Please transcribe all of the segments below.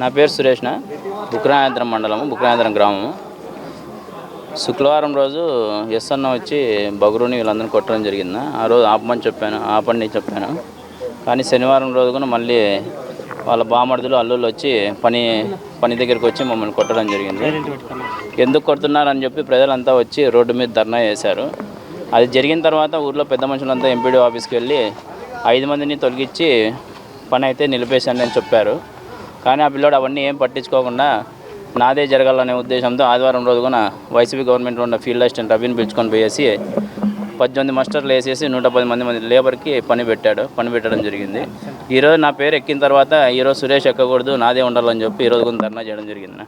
నా పేరు సురేష్న. బుక్రాయంత్రం మండలము బుక్రాయంత్రం గ్రామము. శుక్రవారం రోజు ఎస్ అన్న వచ్చి బగురుని వీళ్ళందరినీ కొట్టడం జరిగింది. ఆ రోజు ఆపమని చెప్పాను ఆపండి చెప్పాను. కానీ శనివారం రోజు కూడా మళ్ళీ వాళ్ళ బామర్దులు అల్లుళ్ళు వచ్చి పని పని దగ్గరికి వచ్చి మమ్మల్ని కొట్టడం జరిగింది. ఎందుకు కొడుతున్నారని చెప్పి ప్రజలంతా వచ్చి రోడ్డు మీద ధర్నా చేశారు. అది జరిగిన తర్వాత ఊర్లో పెద్ద మనుషులంతా ఎంపీడీ ఆఫీస్కి వెళ్ళి ఐదు మందిని తొలగించి పని అయితే నిలిపేశాను అని చెప్పారు. కానీ ఆ పిల్లోడు అవన్నీ ఏం పట్టించుకోకుండా నాదే జరగాలనే ఉద్దేశంతో ఆదివారం రోజు కూడా వైసీపీ గవర్నమెంట్లో ఉన్న ఫీల్డ్ అసిస్టెంట్ రవిని పిలుచుకొని పోయేసి పద్దెనిమిది మాస్టర్లు వేసేసి నూట పది మంది మంది లేబర్కి పని పెట్టాడు. పని పెట్టడం జరిగింది. ఈరోజు నా పేరు ఎక్కిన తర్వాత ఈరోజు సురేష్ ఎక్కకూడదు నాదే ఉండాలని చెప్పి ఈరోజు కూడా ధర్నా చేయడం జరిగింది.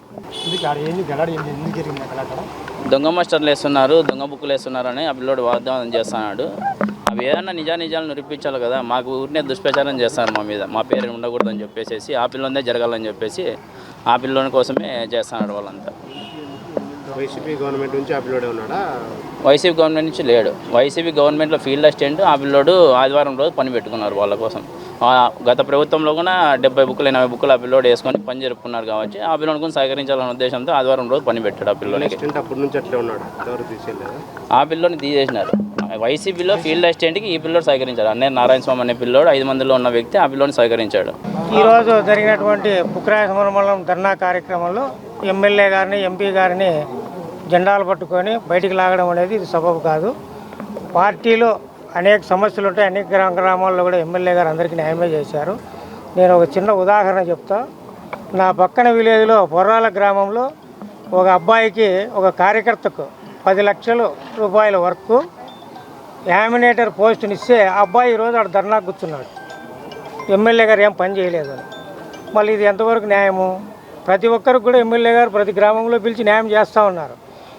దొంగ మాస్టర్లు వేస్తున్నారు దొంగ బుక్కులు వేస్తున్నారని ఆ పిల్లోడు వాగ్దానం చేస్తున్నాడు. అవి ఏదన్నా నిజా నిజాలు నిరూపించాలి కదా. మాకు ఊరినే దుష్ప్రచారం చేస్తారు మా మీద. మా పేరు ఉండకూడదని చెప్పేసి ఆ పిల్లోనే జరగాలని చెప్పేసి ఆ పిల్లోని కోసమే చేస్తున్నాడు వాళ్ళంతా. వైసీపీ గవర్నమెంట్ నుంచి అప్లోడ్ ఉన్నాడా? వైసీపీ గవర్నమెంట్ నుంచి లేడు. వైసీపీ గవర్నమెంట్లో ఫీల్డ్ అసిస్టెంట్ ఆ పిల్లోడు ఆదివారం రోజు పని పెట్టుకున్నారు వాళ్ళ కోసం. ఆ గత ప్రభుత్వంలో కూడా డెబ్బై బుక్కులు ఎనభై బుక్కులు ఆ పిల్లోడు వేసుకొని పని జరుపుకున్నారు కాబట్టి ఆ పిల్లోని కూడా సహకరించాలనే ఉద్దేశంతో ఆదివారం రోజు పని పెట్టాడు ఆ అసిస్టెంట్ అప్పటి నుంచి అట్లే ఉన్నాడు? ఎవరు తీసేయలేదా? ఆ పిల్లోని తీసేసినారు వైసీపీలో ఫీల్డ్ అసిస్టెంట్కి ఈ పిల్లోడు సహకరించాడు. అన్నయ్య నారాయణ స్వామి అనే పిల్లోడు ఐదు మందిలో ఉన్న వ్యక్తి ఆ పిల్లోని సహకరించాడు. ఈరోజు జరిగినటువంటి పుక్రాయ మండలం ధర్నా కార్యక్రమంలో ఎమ్మెల్యే గారిని ఎంపీ గారిని జెండాలు పట్టుకొని బయటికి లాగడం అనేది ఇది సబబు కాదు. పార్టీలో అనేక సమస్యలు ఉంటాయి. అనేక గ్రామ గ్రామాల్లో కూడా ఎమ్మెల్యే గారు అందరికీ న్యాయమే చేశారు. నేను ఒక చిన్న ఉదాహరణ చెప్తా. నా పక్కన విలేజ్లో పొర్రాల గ్రామంలో ఒక అబ్బాయికి ఒక కార్యకర్తకు పది లక్షల రూపాయల వర్క్ యామినేటర్ పోస్టుని ఇస్తే అబ్బాయి ఈరోజు ఆడ ధర్నా కూర్చున్నాడు. ఎమ్మెల్యే గారు ఏం పని చేయలేదు అని. మళ్ళీ ఇది ఎంతవరకు న్యాయము? ప్రతి ఒక్కరికి కూడా ఎమ్మెల్యే గారు ప్రతి గ్రామంలో పిలిచి న్యాయం చేస్తూ ఉన్నారు.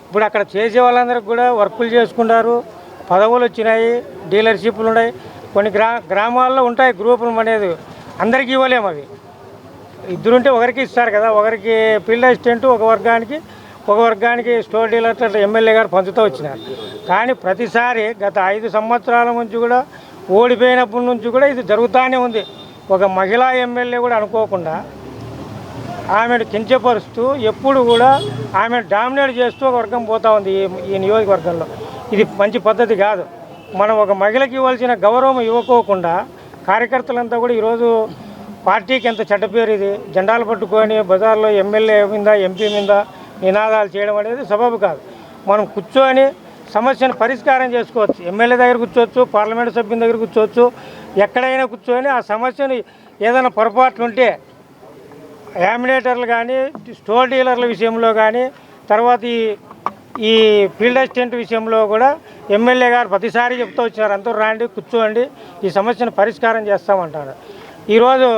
ఇప్పుడు అక్కడ చేసే వాళ్ళందరికీ కూడా వర్కులు చేసుకుంటారు. పదవులు వచ్చినాయి డీలర్షిప్లు ఉన్నాయి. కొన్ని గ్రా గ్రామాల్లో ఉంటాయి గ్రూపులు అనేది. అందరికీ ఇవ్వలేము అవి. ఇద్దరుంటే ఒకరికి ఇస్తారు కదా. ఒకరికి ఫీల్డ్ అసిస్టెంట్ ఒక వర్గానికి ఒక వర్గానికి స్టోర్ డీలర్ ఎమ్మెల్యే గారు పంచుతూ వచ్చినారు. కానీ ప్రతిసారి గత ఐదు సంవత్సరాల నుంచి కూడా ఓడిపోయినప్పటి నుంచి కూడా ఇది జరుగుతూనే ఉంది. ఒక మహిళా ఎమ్మెల్యే కూడా అనుకోకుండా ఆమెను కించపరుస్తూ ఎప్పుడు కూడా ఆమెను డామినేట్ చేస్తూ ఒక వర్గం పోతూ ఉంది ఈ ఈ నియోజకవర్గంలో. ఇది మంచి పద్ధతి కాదు. మనం ఒక మహిళకి ఇవ్వాల్సిన గౌరవం ఇవ్వకోకుండా కార్యకర్తలంతా కూడా ఈరోజు పార్టీకి ఎంత చెడ్డ పేరు ఇది. జెండాలు పట్టుకొని బజార్లో ఎమ్మెల్యే మీద ఎంపీ మీద నినాదాలు చేయడం అనేది సబబు కాదు. మనం కూర్చొని సమస్యను పరిష్కారం చేసుకోవచ్చు. ఎమ్మెల్యే దగ్గర కూర్చోవచ్చు పార్లమెంట్ సభ్యుని దగ్గర కూర్చోవచ్చు. ఎక్కడైనా కూర్చొని ఆ సమస్యను ఏదైనా పొరపాట్లు ఉంటే యామినేటర్లు కానీ స్టోర్ డీలర్ల విషయంలో కానీ తర్వాత ఈ ఈ ఫీల్డ్ అసిస్టెంట్ విషయంలో కూడా ఎమ్మెల్యే గారు ప్రతిసారి చెప్తూ వచ్చినారు అందరూ రాండి కూర్చోండి ఈ సమస్యను పరిష్కారం చేస్తామంటారు. ఈరోజు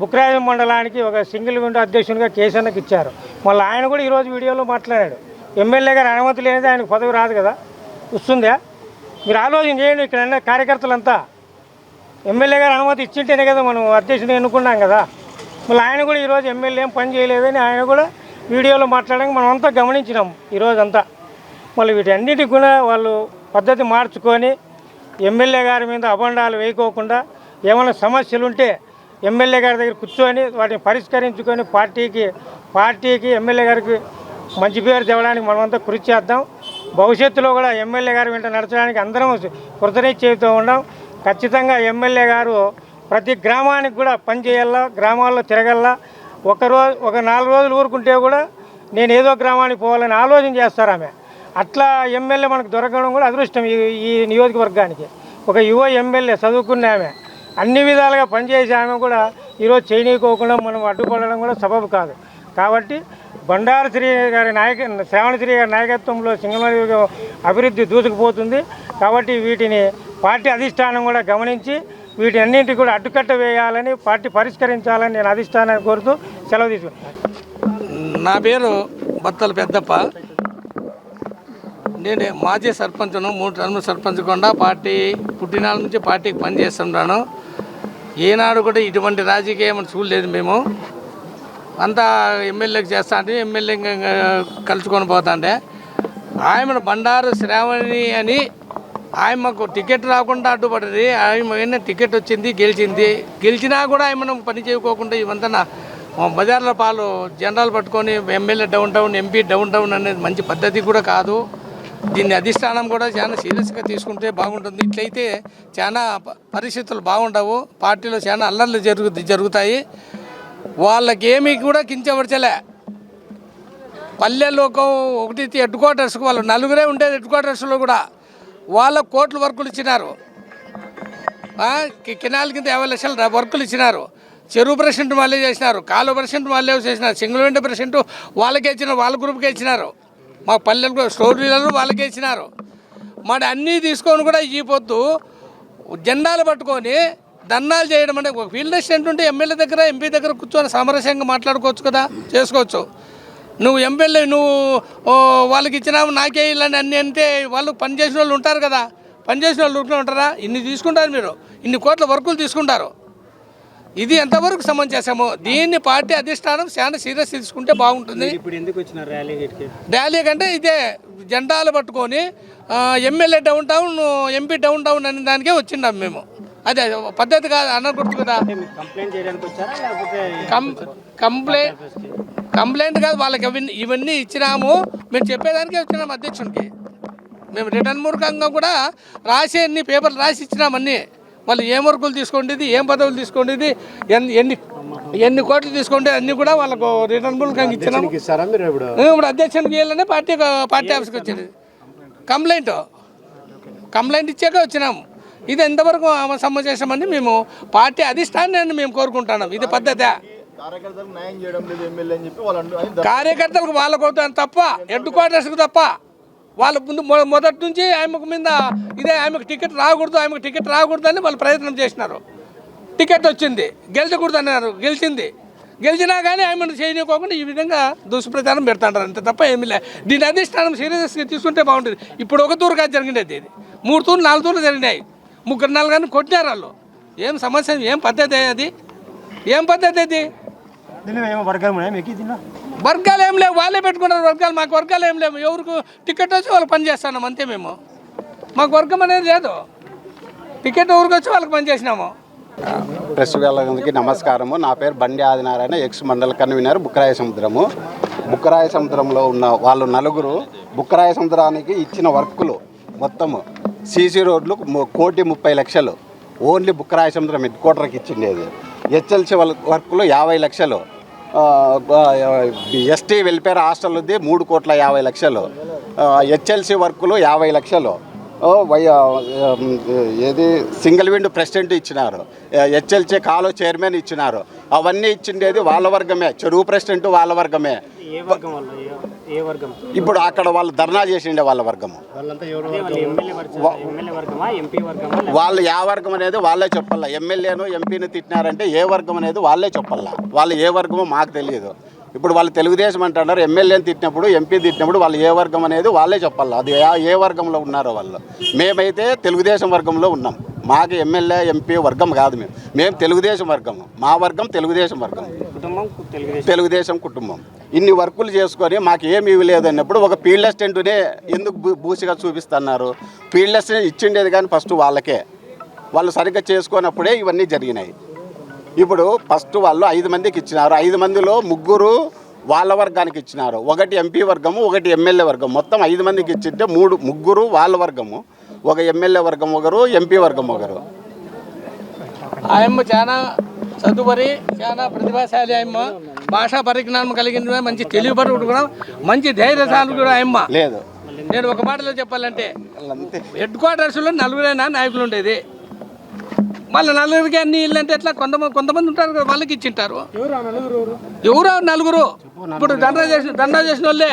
బుక్రాజం మండలానికి ఒక సింగిల్ విండో అధ్యక్షునిగా కేసన్నకి ఇచ్చారు. మళ్ళీ ఆయన కూడా ఈరోజు వీడియోలో మాట్లాడాడు. ఎమ్మెల్యే గారు అనుమతి లేనిదే ఆయనకు పదవి రాదు కదా. వస్తుందా? మీరు ఆలోచన చేయండి ఇక్కడ కార్యకర్తలంతా. ఎమ్మెల్యే గారు అనుమతి ఇచ్చింటేనే కదా మనం అధ్యక్షుని ఎన్నుకున్నాం కదా. మళ్ళీ ఆయన కూడా ఈరోజు ఎమ్మెల్యే ఏం పని చేయలేదని ఆయన కూడా వీడియోలో మాట్లాడడానికి మనం అంతా గమనించినాం ఈరోజు అంతా మళ్ళీ వీటన్నిటికి కూడా వాళ్ళు పద్ధతి మార్చుకొని ఎమ్మెల్యే గారి మీద అబండాలు వేయకోకుండా ఏమైనా సమస్యలు ఉంటే ఎమ్మెల్యే గారి దగ్గర కూర్చొని వాటిని పరిష్కరించుకొని పార్టీకి పార్టీకి ఎమ్మెల్యే గారికి మంచి పేరు తెవడానికి మనమంతా కృషి చేద్దాం. భవిష్యత్తులో కూడా ఎమ్మెల్యే గారు వెంట నడచడానికి అందరం కృతనిశ్చయితో ఉన్నాం ఖచ్చితంగా ఎమ్మెల్యే గారు ప్రతి గ్రామానికి కూడా పనిచేయాలా గ్రామాల్లో తిరగల్లా. ఒక రోజు ఒక నాలుగు రోజులు ఊరుకుంటే కూడా నేను ఏదో గ్రామానికి పోవాలని ఆలోచన చేస్తారు ఆమె. అట్లా ఎమ్మెల్యే మనకు దొరకడం కూడా అదృష్టం ఈ ఈ నియోజకవర్గానికి. ఒక యువ ఎమ్మెల్యే చదువుకున్న ఆమె అన్ని విధాలుగా పనిచేసే ఆమె కూడా ఈరోజు చేయనీయకోకుండా మనం అడ్డుపడడం కూడా సబబు కాదు. కాబట్టి బండారు శ్రీ గారి నాయక శ్రావణశ్రీ గారి నాయకత్వంలో సింగమరి అభివృద్ధి దూసుకుపోతుంది. కాబట్టి వీటిని పార్టీ అధిష్టానం కూడా గమనించి వీటి అన్నింటికి కూడా అడ్డుకట్ట వేయాలని పార్టీ పరిష్కరించాలని నేను అధిష్టానాన్ని కోరుతూ సెలవు తీసుకున్నాను నా పేరు బత్తల పెద్దప్ప. నేను మాజీ సర్పంచ్ను మూడు టర్మ్ సర్పంచ్ కూడా పార్టీ పుట్టినాళ్ళ నుంచి పార్టీకి పనిచేస్తున్నాను ఏనాడు కూడా ఇటువంటి రాజకీయం చూడలేదు మేము. అంతా ఎమ్మెల్యేకి చేస్తా అంటే ఎమ్మెల్యే కలుసుకొని పోతాంటే. ఆయన బండారు శ్రావణి అని ఆయమ్మకు టికెట్ రాకుండా అడ్డుపడింది. ఆయన టికెట్ వచ్చింది గెలిచింది. గెలిచినా కూడా ఆయన పని చేయకోకుండా ఇవంతా బజార్ల పాలు జనరల్ పట్టుకొని MLA down town MP down town అనేది మంచి పద్ధతి కూడా కాదు. దీన్ని అధిష్టానం కూడా చాలా సీరియస్గా తీసుకుంటే బాగుంటుంది. ఇట్లయితే చాలా పరిస్థితులు బాగుండవు. పార్టీలో చాలా అల్లర్లు జరుగు జరుగుతాయి. వాళ్ళకి ఏమీ కూడా కించపరచలే. పల్లెల్లో ఒక ఒకటి హెడ్ క్వార్టర్స్కి వాళ్ళు నలుగురే ఉండేది హెడ్ క్వార్టర్స్లో కూడా. వాళ్ళ కోట్ల వర్కులు ఇచ్చినారు. కినాల కింద యాభై లక్షల వర్కులు ఇచ్చినారు. చెరువు ప్రెసిడెంట్ వాళ్ళే చేసినారు కాలువ ప్రెసిడెంట్ వాళ్ళే చేసినారు సింగిల్ విండో ప్రెసిడెంట్ వాళ్ళకే ఇచ్చినారు వాళ్ళ గ్రూప్కే ఇచ్చినారు. మా పల్లెలకు స్టోర్ డీలర్లు వాళ్ళకే ఇచ్చినారు. మరి అన్నీ తీసుకొని కూడా ఈ పొద్దు జెండాలు పట్టుకొని ధర్నాలు చేయడం అంటే ఒక ఫీల్డ్ అసిస్టెంట్ ఉంటే ఎమ్మెల్యే దగ్గర ఎంపీ దగ్గర కూర్చొని సామరస్యంగా మాట్లాడుకోవచ్చు కదా చేసుకోవచ్చు. నువ్వు ఎమ్మెల్యే నువ్వు వాళ్ళకి ఇచ్చినావు నాకే ఇల్లని అన్ని అంటే వాళ్ళు పనిచేసిన వాళ్ళు ఉంటారు కదా పనిచేసిన వాళ్ళు ఉంటారా? ఇన్ని తీసుకుంటారు మీరు. ఇన్ని కోట్ల వర్కులు తీసుకుంటారు. ఇది ఎంతవరకు సమంజసము? దీన్ని పార్టీ అధిష్టానం చాలా సీరియస్ తీసుకుంటే బాగుంటుంది. ర్యాలీ ర్యాలీ కంటే ఇదే జెండాలు పట్టుకొని MLA down town MP down town అనే దానికే వచ్చిండాం మేము. అదే పద్ధతి కాదు అనకూడదు కదా. కంప్లైంట్ కంప్లైంట్ కంప్లైంట్ కాదు వాళ్ళకి ఇవన్నీ ఇవన్నీ ఇచ్చినాము. మేము చెప్పేదానికే వచ్చినాము అధ్యక్షునికి. మేము రిటర్న్ మూర్ఖంగా కూడా రాసి అన్ని పేపర్లు రాసి ఇచ్చినాం అన్నీ. వాళ్ళు ఏం వర్కులు తీసుకోండి ఏం పదవులు తీసుకోండి ఎన్ని ఎన్ని ఎన్ని కోట్లు తీసుకోండి అన్నీ కూడా వాళ్ళకు రిటర్న్ మూర్ఖంగా ఇచ్చినాము. ఇప్పుడు? అధ్యక్షునికి ఇవ్వాలనే పార్టీ పార్టీ ఆఫీస్కి వచ్చింది. కంప్లైంట్. కంప్లైంట్ ఇచ్చాక వచ్చినాము ఇది ఎంతవరకు సమావేశమని మేము పార్టీ అధిష్టానాన్ని మేము కోరుకుంటున్నాం. ఇది పద్ధతి. కార్యకర్తలకు వాళ్ళు అవుతాను తప్ప. హెడ్ క్వార్టర్స్కి తప్ప. వాళ్ళ ముందు మొదటి నుంచి ఆమెకు మీద ఇదే ఆమెకు టికెట్ రాకూడదు ఆమెకు టికెట్ రాకూడదు అని వాళ్ళు ప్రయత్నం చేసినారు. టికెట్ వచ్చింది గెలిచకూడదు అన్నారు గెలిచింది. గెలిచినా కానీ ఆమెను చేయనివ్వకుండా ఈ విధంగా దుష్ప్రచారం పెడతాంటారు అంతే తప్ప ఏమీ లే దీని అధిష్టానం సీరియస్గా తీసుకుంటే బాగుంటుంది. ఇప్పుడు ఒక తూరు కాదు జరిగినది ఇది. మూడు తూర్లు నాలుగు తూర్లు జరిగినాయి. ముగ్గురు నాలుగు కానీ కొట్టినారు వాళ్ళు. ఏం సమస్య ఏం పద్ధతి అది? ఏం పద్ధతి అది? వర్గాలు ఏం లేవు. వాళ్ళే పెట్టుకున్నారు వర్గాలు. మాకు వర్గాలు ఏం లేవు. ఎవరికి టికెట్ వచ్చి వాళ్ళు పని చేస్తున్నాం అంతే మేము. మాకు వర్గం అనేది లేదు. టికెట్ ఎవరికి వచ్చి వాళ్ళకి పని చేసినాము. ప్రెస్ వాళ్ళకి నమస్కారము. నా పేరు బండి ఆదినారాయణ ఎక్స్ మండల కన్వీనర్ బుక్కరాయ సముద్రము. బుక్కరాయ సముద్రంలో ఉన్న వాళ్ళు నలుగురు బుక్కరాయ సముద్రానికి ఇచ్చిన వర్కులు మొత్తము. సీసీ రోడ్లు కోటి ముప్పై లక్షలు. ఓన్లీ బుక్కరాయ సముద్రం హెడ్ క్వార్టర్కి ఇచ్చిండేది. హెచ్ఎల్సి వర్క్లు యాభై లక్షలు. ఎస్టీ వెల్ఫేర్ హాస్టల్ ఉంది మూడు కోట్ల యాభై లక్షలు. హెచ్ఎల్సి వర్కులు యాభై లక్షలు. ఏది సింగిల్ విండో ప్రెసిడెంట్ ఇచ్చినారు. హెచ్ఎల్సీ కాలో చైర్మన్ ఇచ్చినారు. అవన్నీ ఇచ్చిండేది వాళ్ళ వర్గమే. చెరువు ప్రెసిడెంట్ వాళ్ళ వర్గమే. ఏ వర్గం వల్ల ఏ వర్గం? ఇప్పుడు అక్కడ వాళ్ళు ధర్నా చేసిండే వాళ్ళ వర్గము. వాళ్ళంతా ఎవరు ఎమ్మెల్యే ఎమ్మెల్యే వర్గమా? ఎంపీ వర్గమా? వాళ్ళు ఏ వర్గం అనేది వాళ్ళే చెప్పాల? ఎమ్మెల్యేను ఎంపీని తిట్టినారంటే ఏ వర్గం అనేది వాళ్ళే చెప్పాల? వాళ్ళు ఏ వర్గమో మాకు తెలియదు. ఇప్పుడు వాళ్ళు తెలుగుదేశం అంటున్నారు ఎమ్మెల్యేని తిట్టినప్పుడు ఎంపీ తిట్టినప్పుడు వాళ్ళు ఏ వర్గం అనేది వాళ్ళే చెప్పాలి. అది ఏ- వర్గంలో ఉన్నారో వాళ్ళు. మేమైతే తెలుగుదేశం వర్గంలో ఉన్నాం. మాకు ఎమ్మెల్యే ఎంపీ వర్గం కాదు మేము. మేము తెలుగుదేశం వర్గము మా వర్గం తెలుగుదేశం వర్గం. కుటుంబం తెలుగుదేశం. కుటుంబం. ఇన్ని వర్కులు చేసుకొని మాకు ఏమి ఇవ్వలేదు అన్నప్పుడు ఒక ఫీల్డ్ అసిస్టెంట్నే ఎందుకు బూసిగా చూపిస్తున్నారు? ఫీల్డ్ అసిస్టెంట్ ఇచ్చిండేది కానీ ఫస్ట్ వాళ్ళకే. వాళ్ళు సరిగ్గా చేసుకున్నప్పుడే ఇవన్నీ జరిగినాయి. ఇప్పుడు ఫస్ట్ వాళ్ళు ఐదు మందికి ఇచ్చినారు. ఐదు మందిలో ముగ్గురు వాళ్ళ వర్గానికి ఇచ్చినారు. ఒకటి ఎంపీ వర్గము ఒకటి ఎమ్మెల్యే వర్గం. మొత్తం ఐదు మందికి ఇచ్చింటే మూడు ముగ్గురు వాళ్ళ వర్గము. ఒక ఎమ్మెల్యే వర్గం ఒకరు ఎంపీ వర్గం ఒకరు. ఆయమ్మ చాలా చదువుపరి చాలా ప్రతిభాశాలి ఆయమ్మ. భాషా పరిజ్ఞానం కలిగిన మంచి తెలివిపరుడు కూడా మంచి ధైర్యశాలి కూడా ఆయమ్మ. లేదు. నేను ఒక మాటలో చెప్పాలంటే హెడ్ క్వార్టర్స్లో నలుగురైనా నాయకులు ఉండేది. మళ్ళీ నలుగురికి అన్ని ఇల్లు అంటే ఎట్లా? కొంతమంది కొంతమంది ఉంటారు కదా వాళ్ళకి ఇచ్చింటారు. ఎవరు నలుగురు? ఇప్పుడు దండా చేసిన దండా చేసిన వాళ్ళే.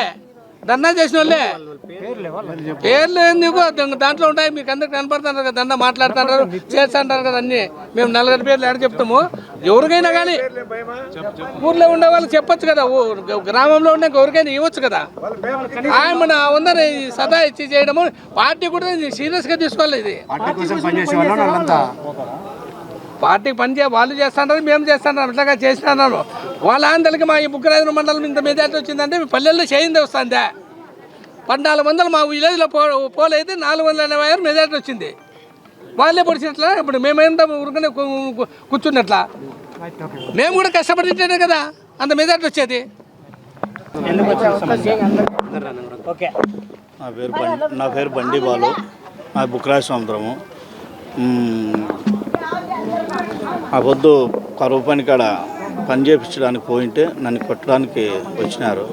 దండం చేసిన వాళ్ళే పేర్లు ఎందుకు దాంట్లో ఉంటాయి మీకు అందరికి కనపడుతున్నారు కదా దండ మాట్లాడుతున్నారు చేస్తుంటారు కదా అన్ని. మేము నలుగురు పేర్లు ఎక్కడ చెప్తాము. ఎవరికైనా కానీ ఊర్లో ఉండే వాళ్ళకి చెప్పొచ్చు కదా గ్రామంలో ఉండే ఎవరికైనా ఇవ్వచ్చు కదా. ఆయన ఉందని సదా ఇచ్చి చేయడము పార్టీ కూడా సీరియస్గా తీసుకోవాలి ఇది. పార్టీకి పని చే వాళ్ళు చేస్తున్నారు మేము చేస్తున్నాం ఇట్లాగా చేసినాను వాళ్ళ ఆంధ్రకి మా ఈ బుక్కరాజు మండలం ఇంత మెజార్టీ వచ్చిందంటే మీ పల్లెల్లో చేయింది వస్తుందా. పద్నాలుగు వందలు మా విలేజ్లో పో పోల్ అయితే నాలుగు వందల ఎనభై ఆరు మెజార్టీ వచ్చింది. వాళ్ళే పొడిచినట్లా ఇప్పుడు మేమేంత ఊరుకనే కూర్చున్నట్లా? మేము కూడా కష్టపడితేనే కదా అంత మెజార్టీ వచ్చేది. ఓకే. నా పేరు బండి నా పేరు బండి బాలు. నా బుక్రాజ సముద్రము. ఆ పొద్దు కరువు పని కాడ పని చేయించడానికి పోయింటే నన్ను కొట్టడానికి వచ్చినారు.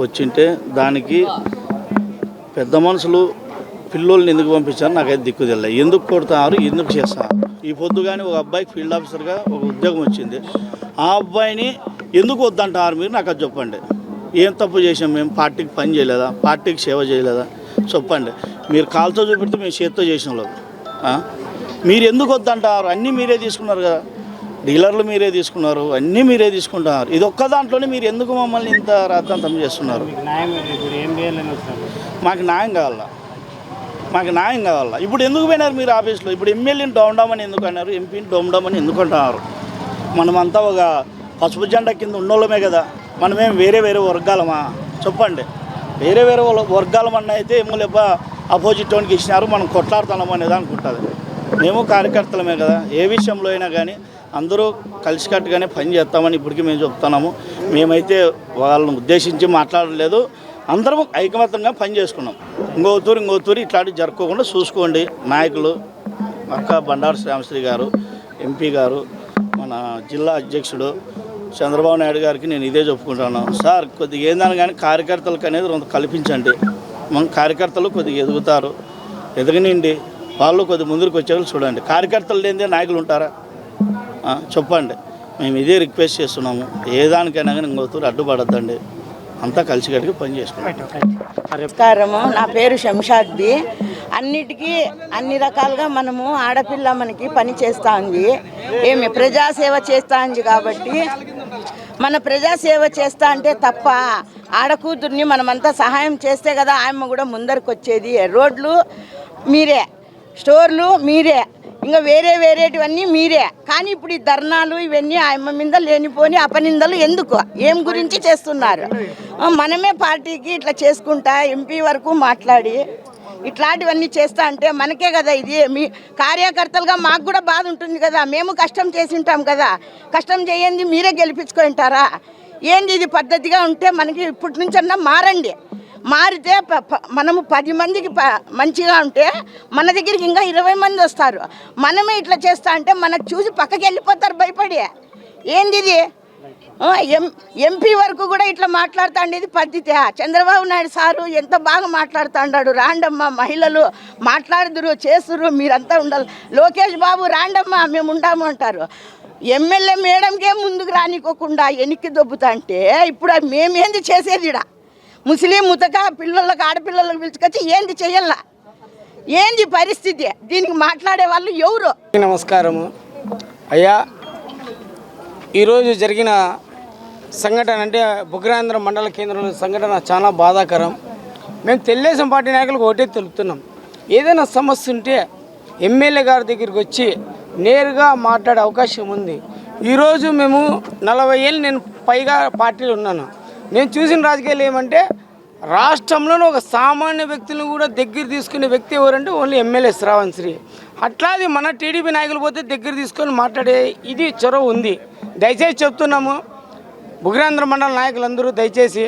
వచ్చింటే దానికి పెద్ద మనుషులు పిల్లోళ్ళని ఎందుకు పంపించారు నాకైతే దిక్కు తెలియదు ఎందుకు కొడుతున్నారు ఎందుకు చేస్తారు ఈ పొద్దు కానీ ఒక అబ్బాయికి ఫీల్డ్ ఆఫీసర్గా ఒక ఉద్యోగం వచ్చింది. ఆ అబ్బాయిని ఎందుకు వద్దంటారు మీరు నాకు అది చెప్పండి. ఏం తప్పు చేసాం మేము? పార్టీకి పని చేయలేదా? పార్టీకి సేవ చేయలేదా? చెప్పండి. మీరు కాల్తో చూపెడితే మేము చేత్తో చేసిన వాళ్ళు మీరు ఎందుకు వద్దంటారు అన్నీ మీరే తీసుకున్నారు కదా. డీలర్లు మీరే తీసుకున్నారు అన్నీ మీరే తీసుకుంటున్నారు. ఇది ఒక్క దాంట్లోనే మీరు ఎందుకు మమ్మల్ని ఇంత రాద్ధాంతం చేస్తున్నారు? మాకు న్యాయం కావాలా? మాకు న్యాయం కావాలా? ఇప్పుడు ఎందుకు పోయినారు మీరు ఆఫీస్లో? ఇప్పుడు ఎమ్మెల్యేని డౌన్డమని ఎందుకు అన్నారు? ఎంపీని డౌన్డమని ఎందుకు అంటున్నారు? మనమంతా ఒక పసుపు జెండా కింద ఉన్నోళ్ళమే కదా. మనమేం వేరే వేరే వర్గాలమా? చెప్పండి. వేరే వేరే వర్గాలమన్న అయితే ఎమ్మెల్యే అపోజిట్ వానికి ఇచ్చినారు మనం కొట్లాడుతున్నాం అనేది అనుకుంటుంది మేము కార్యకర్తలమే కదా. ఏ విషయంలో అయినా కానీ అందరూ కలిసికట్టుగానే పని చేస్తామని ఇప్పటికీ మేము చెప్తున్నాము. మేమైతే వాళ్ళని ఉద్దేశించి మాట్లాడలేదు అందరం ఐకమత్యంగా పని చేసుకున్నాం. ఇంకో తూరు ఇంకో తూరు ఇట్లాంటివి జరుపుకోకుండా చూసుకోండి. నాయకులు అక్క బండారు శ్రామశ్రీ గారు ఎంపీ గారు మన జిల్లా అధ్యక్షుడు చంద్రబాబు నాయుడు గారికి నేను ఇదే చెప్పుకుంటాను సార్ కొద్దిగా ఏందని కానీ కార్యకర్తలకు అనేది కొంత కల్పించండి. మన కార్యకర్తలు కొద్దిగా ఎదుగుతారు. ఎదగనండి వాళ్ళు కొద్ది ముందుకు వచ్చేవాళ్ళు చూడండి. కార్యకర్తలు లేనిదే నాయకులు ఉంటారా? చెప్పండి. మేము ఇదే రిక్వెస్ట్ చేస్తున్నాము. ఏ దానికైనా కానీ ఇంకొకరు అడ్డుపడద్దండి. అంతా కలిసికట్టుగా పని చేసుకుంటాం నమస్కారము. నా పేరు శంషాద్ది. అన్నిటికీ అన్ని రకాలుగా మనము ఆడపిల్ల మనకి పని చేస్తా ఉంది ఏమి ప్రజాసేవ చేస్తా ఉంది కాబట్టి మన ప్రజాసేవ చేస్తా అంటే తప్ప ఆడకూతుర్ని మనమంతా సహాయం చేస్తే కదా ఆమె కూడా ముందరికి వచ్చేది రోడ్లు మీరే. స్టోర్లు మీరే. ఇంకా వేరే వేరేటివన్నీ మీరే. కానీ ఇప్పుడు ఈ ధర్నాలు ఇవన్నీ ఆయమ్మ మీద లేనిపోని అపనిందలు ఎందుకు? ఏం గురించి చేస్తున్నారు? మనమే పార్టీకి ఇట్లా చేసుకుంటా ఎంపీ వరకు మాట్లాడి ఇట్లాంటివన్నీ చేస్తా అంటే మనకే కదా ఇది. మీ కార్యకర్తలుగా మాకు కూడా బాధ ఉంటుంది కదా. మేము కష్టం చేసి ఉంటాం కదా. కష్టం చేయండి మీరే గెలిపించుకుంటారా ఏంది ఇది పద్ధతిగా ఉంటే మనకి ఇప్పటి నుంచన్నా మారండి. మారితే ప- ప- మనము పది మందికి ప- మంచిగా ఉంటే మన దగ్గరికి ఇంకా ఇరవై మంది వస్తారు. మనమే ఇట్లా చేస్తా అంటే మనకు చూసి పక్కకి వెళ్ళిపోతారు భయపడి. ఏంది ఇది? ఎం ఎంపీ వరకు కూడా ఇట్లా మాట్లాడుతాండేది పద్ధతి. చంద్రబాబు నాయుడు సారు ఎంత బాగా మాట్లాడుతాండాడు రాండమ్మ మహిళలు మాట్లాడుదురు చేస్తురు మీరంతా ఉండాలి. లోకేష్ బాబు రాండమ్మ మేము ఉండాము అంటారు. ఎమ్మెల్యే మేడంకే ముందుకు రానికోకుండా వెనక్కి దొబ్బుతా అంటే ఇప్పుడు మేమేంది చేసేది ఇడ ముస్లిం ముతక పిల్లలకు ఆడపిల్లలకు పిలుచుకొచ్చి ఏంది చెయ్యాల ఏంది పరిస్థితి? దీనికి మాట్లాడే వాళ్ళు ఎవరు? నమస్కారము. అయ్యా ఈరోజు జరిగిన సంఘటన అంటే బుగ్రాంధ్ర మండల కేంద్రంలో సంఘటన చాలా బాధాకరం. మేము తెలుగుదేశం పార్టీ నాయకులకు ఒకటే తెలుపుతున్నాం. ఏదైనా సమస్య ఉంటే ఎమ్మెల్యే గారి దగ్గరికి వచ్చి నేరుగా మాట్లాడే అవకాశం ఉంది. ఈరోజు మేము నలభై ఏళ్ళు నేను పైగా పార్టీలో ఉన్నాను. నేను చూసిన రాజకీయాలు ఏమంటే రాష్ట్రంలోనే ఒక సామాన్య వ్యక్తులను కూడా దగ్గర తీసుకునే వ్యక్తి ఎవరంటే ఓన్లీ ఎమ్మెల్యే శ్రావణ్ శ్రీ. అట్లాది మన టీడీపీ నాయకులు పోతే దగ్గర తీసుకొని మాట్లాడే ఇది చొరవ ఉంది. దయచేసి చెప్తున్నాము భుగ్రేంద్ర మండల నాయకులందరూ దయచేసి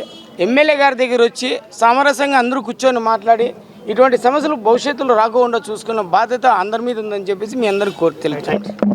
ఎమ్మెల్యే గారి దగ్గర వచ్చి సామరస్యంగా అందరూ కూర్చొని మాట్లాడి ఇటువంటి సమస్యలు భవిష్యత్తులో రాకుండా చూసుకున్న బాధ్యత అందరి మీద ఉందని చెప్పేసి మీ అందరికీ కోరి తెలుపుతున్నాను